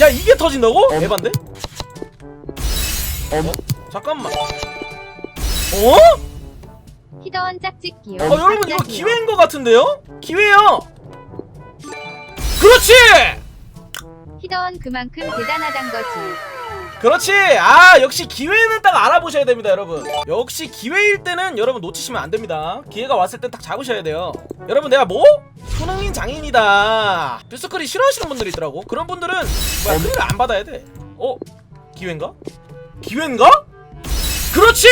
야 이게 터진다고? 어. 에반데? 어? 잠깐만 어? 히더원 짝짓기요. 어 여러분 이거 기회인 것 같은데요? 기회요 그렇지! 히더원 그만큼 대단하단 거지. 그렇지 아 역시 기회는 딱 알아보셔야 됩니다 여러분 역시 기회일 때는 여러분 놓치시면 안 됩니다 기회가 왔을 땐 딱 잡으셔야 돼요 여러분 내가 뭐? 손흥민 장인이다 듀스클이 싫어하시는 분들이 있더라고 그런 분들은 뭐야 큰일 안 받아야 돼 어? 기회인가? 기회인가? 그렇지!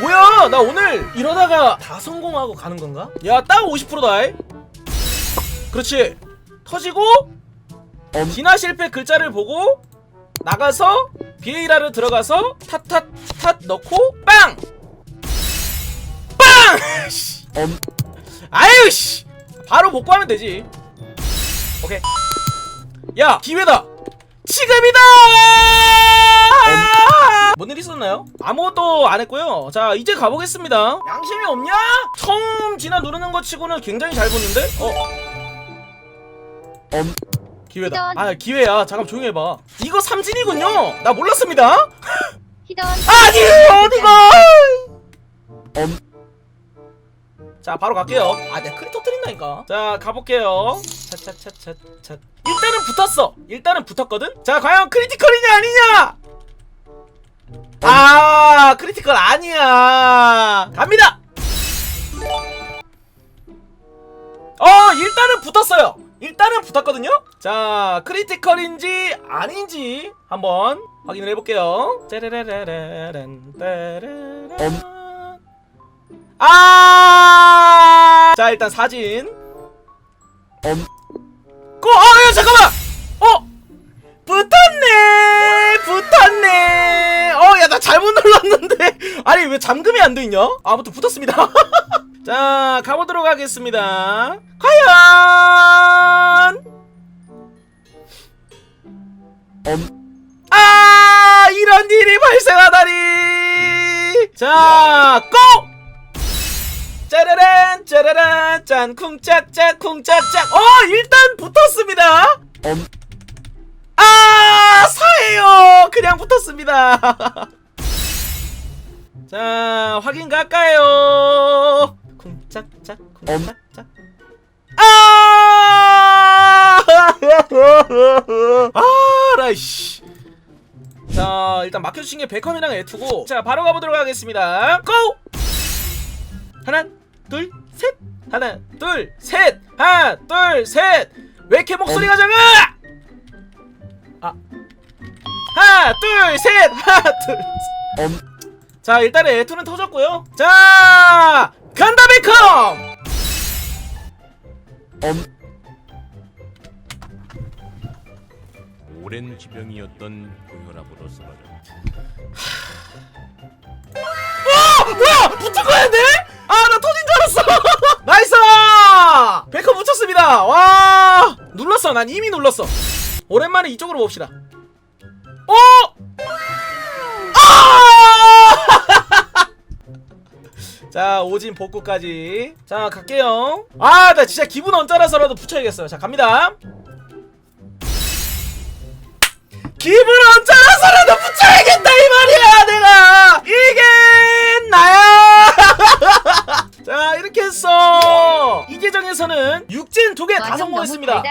뭐야 나 오늘 이러다가 다 성공하고 가는 건가? 야 딱 50%다 그렇지 터지고 엄. 진화 실패 글자를 보고 나가서 비에이라를 들어가서 탓탓 탓 넣고 빵! 빵! 씨. 엄. 아유 씨 바로 복구하면 되지 오케이 야 기회다 지금이다 뭔일 있었나요? 아무것도 안 했고요 자 이제 가보겠습니다 양심이 없냐? 처음 진화 누르는 것 치고는 굉장히 잘 붙는데? 어? 엄. 기회다. 아 기회야. 잠깐 조용히 해봐. 이거 삼진이군요. 나 몰랐습니다. 아니 어디가? 엄. 자 바로 갈게요. 아 내가 크리 터뜨린다니까. 자 가볼게요. 차차차차차 일단은 붙었어. 일단은 붙었거든? 자 과연 크리티컬이냐 아니냐? 아 크리티컬 아니야. 갑니다! 어 일단은 붙었어요 일단은 붙었거든요 자 크리티컬인지 아닌지 한번 확인을 해볼게요 짜라라라란 따라란 아! 자, 일단 사진. 엄. 고! 어, 야, 잠깐만! 어! 붙었네! 붙었네! 어, 야, 나 잘못 눌렀는데. 아니, 왜 잠금이 안 돼 있냐? 아무튼 붙었습니다. 자, 가보도록 하겠습니다. 과연! 엄. 아! 이런 일이 발생하다니! 자, 고! 짜라란 짜라란 짠 쿵짝짝 쿵짝짝 어 일단 붙었습니다 엄. 아 사예요 그냥 붙었습니다 자 확인 갈까요 쿵 짝짝? 쿵짝짝? 아! 아라이씨. 자 일단 막혀주신 게 베컴이랑 에투고. 자 바로 가보도록 하겠습니다. 고! 하나 둘셋! 하나 둘셋! 하나 둘셋! 왜 이렇게 목소리가 작아? 아. 하나 둘셋! 하나 엄. 둘자 일단은 에투는 터졌고요. 자 간다 베컴! 엄. 오랜 지병이었던 고혈압으로 쓰러져 뭐야! 붙은 거였네? 아 나 터진 줄 알았어. 나이스! 베컴 붙였습니다. 와! 눌렀어. 난 이미 눌렀어. 오랜만에 이쪽으로 봅시다 자 오진 복구까지. 자 갈게요. 아 나 진짜 기분 언짢아서라도 붙여야겠어요. 자 갑니다. 기분 언짢아서라도 붙여야겠다 이 말이야 내가. 이게 나야. 자 이렇게 해서 이 계정에서는 육진 두 개 다 성공했습니다